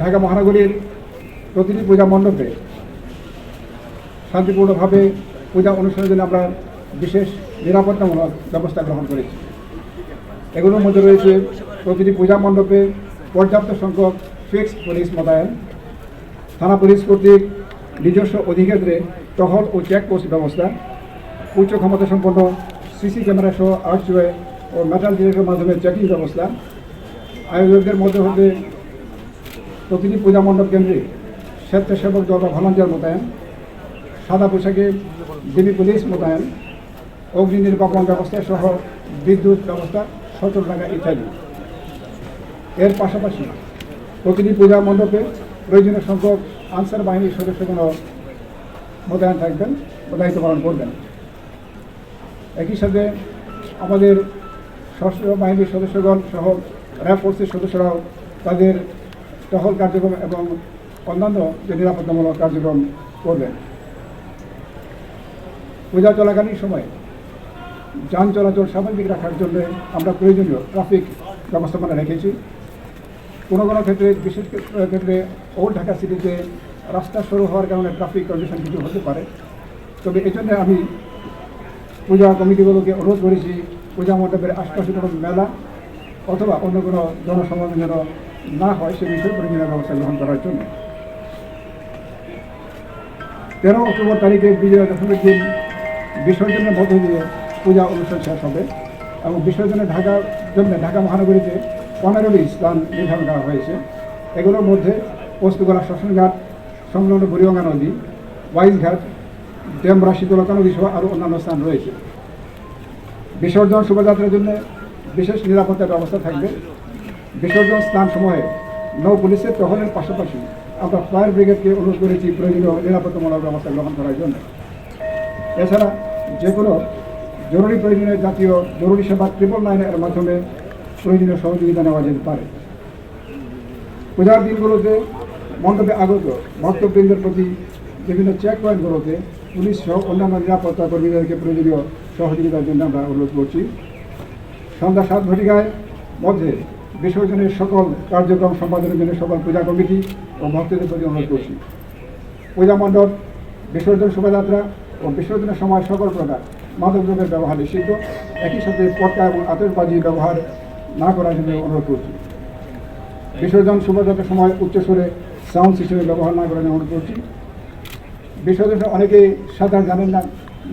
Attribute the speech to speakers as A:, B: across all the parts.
A: ঢাকা মহানগরীর প্রতিটি পূজা মণ্ডপে শান্তিপূর্ণভাবে পূজা অনুষ্ঠানের জন্য আমরা বিশেষ নিরাপত্তামূলক ব্যবস্থা গ্রহণ করেছি। এগুলোর মধ্যে রয়েছে প্রতিটি পূজা মণ্ডপে পর্যাপ্ত সংখ্যক ফিক্সড পুলিশ মোতায়েন, থানা পুলিশ কর্তৃক নিজস্ব অধিক্ষেত্রে টহল ও চেকপোস্ট ব্যবস্থা, উচ্চ ক্ষমতা সম্পন্ন সিসি ক্যামেরা সহ আর্চওয়ে ও মেটাল ডিটেক্টরের মাধ্যমে চেকিং ব্যবস্থা, আয়োজকদের মধ্যে হতে প্রতিটি পূজা মণ্ডপ কেন্দ্রে স্বেচ্ছাসেবক দল বা ভলান্টিয়ার মোতায়েন, সাদা পোশাকে ডিবি পুলিশ মোতায়েন, অগ্নি নির্বাপন ব্যবস্থা সহ বিদ্যুৎ ব্যবস্থা সচল রাখা ইত্যাদি। এর পাশাপাশি প্রতিটি পূজা মণ্ডপে প্রয়োজনীয় সংখ্যক আনসার বাহিনীর সদস্যগণ মোতায়েন থাকবেন দায়িত্ব পালন করবেন। একই সাথে আমাদের সশস্ত্র বাহিনীর সদস্যগণ সহ র্যাব ফোর্সের সদস্যরাও তাদের টহল কার্যক্রম এবং অন্যান্য যে নিরাপত্তামূলক কার্যক্রম করবেন পূজা চলাকালীন সময়ে যান চলাচল স্বাভাবিক রাখার জন্য আমরা প্রয়োজনীয় ট্রাফিক ব্যবস্থাপনা রেখেছি। কোনো কোনো ক্ষেত্রে, বিশেষ ক্ষেত্রে ওল্ড ঢাকা সিটিতে রাস্তা সরু হওয়ার কারণে ট্রাফিক কন্ডিশন কিছু হতে পারে। তবে এই জন্য আমি পূজা কমিটিগুলোকে অনুরোধ করেছি, পূজা মণ্ডপের আশপাশে কোনো মেলা অথবা অন্য কোনো জনসমাগম যেন না হয় সে বিষয়ে প্রয়োজনীয় ব্যবস্থা গ্রহণ করার জন্য। তেরো অক্টোবর তারিখে বিজয়া দশমীর দিন বিসর্জনের মধ্য দিয়ে পূজা অনুষ্ঠান শেষ হবে এবং বিসর্জনে ঢাকার জন্য ঢাকা মহানগরীতে পনেরোটি স্থান নির্ধারণ করা হয়েছে। এগুলোর মধ্যে পোস্তগোলা শ্মশানঘাট সংলগ্ন বুড়িগঙ্গা নদী ওয়াইজঘাট ডেমরা, শীতলতা নদী সহ আরও অন্যান্য স্থান রয়েছে। বিসর্জন শোভাযাত্রার জন্য বিশেষ নিরাপত্তার ব্যবস্থা থাকবে। বিসর্জন স্থান সময়ে নৌ পুলিশের টহলের পাশাপাশি আমরা ফায়ার ব্রিগেডকে অনুরোধ করেছি প্রয়োজনীয় নিরাপত্তামূলক ব্যবস্থা গ্রহণ করার জন্য। এছাড়া যে কোনো জরুরি প্রয়োজনীয় জাতীয় জরুরি সেবা ট্রিপল নাইনের মাধ্যমে প্রয়োজনীয় সহযোগিতা নেওয়া যেতে পারে। পূজার দিনগুলোতে মণ্ডপে আগত ভক্তবৃন্দের প্রতি বিভিন্ন চেক পয়েন্টগুলোতে পুলিশ সহ অন্যান্য নিরাপত্তা কর্মীদেরকে প্রয়োজনীয় সহযোগিতার জন্য আমরা অনুরোধ করছি। সন্ধ্যা সাত ঘটিকায় মধ্যে বিসর্জনের সকল কার্যক্রম সম্পাদনের জন্য সকল পূজা কমিটি ও ভক্তদের প্রতি অনুরোধ করছি। পূজা মণ্ডপ, বিসর্জন শোভাযাত্রা ও বিসর্জনের সময় সকল প্রকার মাদকদ্রব্যের ব্যবহার নিষিদ্ধ। একই সাথে পটকা এবং আতসবাজি ব্যবহার না করার জন্য অনুরোধ করছি। বিসর্জন শোভাযাত্রার সময় উচ্চস্বরে সাউন্ড সিস্টেমের ব্যবহার না করার জন্য অনুরোধ করছি। বিসর্জনে অনেকেই সাঁতার জানেন না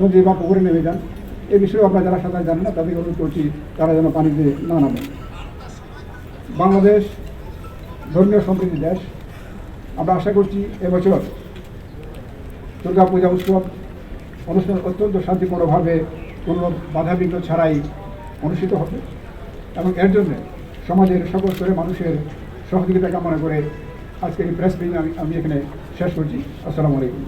A: নদী বা পুকুরে নেমে যান। এ বিষয়ে আপনারা যারা সাঁতার জানেন না, তাদেরকে অনুরোধ করছি, তারা যেন পানিতে না নামে। বাংলাদেশ, ধর্মীয় সম্প্রীতির দেশ। আমরা আশা করছি এবছর দুর্গা পূজা উৎসব অনুষ্ঠান অত্যন্ত শান্তিপূর্ণভাবে কোনো বাধাবিঘ্ন ছাড়াই অনুষ্ঠিত হবে এবং এর জন্য সমাজের সকল স্তরের মানুষের সহযোগিতা কামনা করে আজকের এই প্রেস আমি আমি এখানে শেষ করছি। আসসালামু আলাইকুম।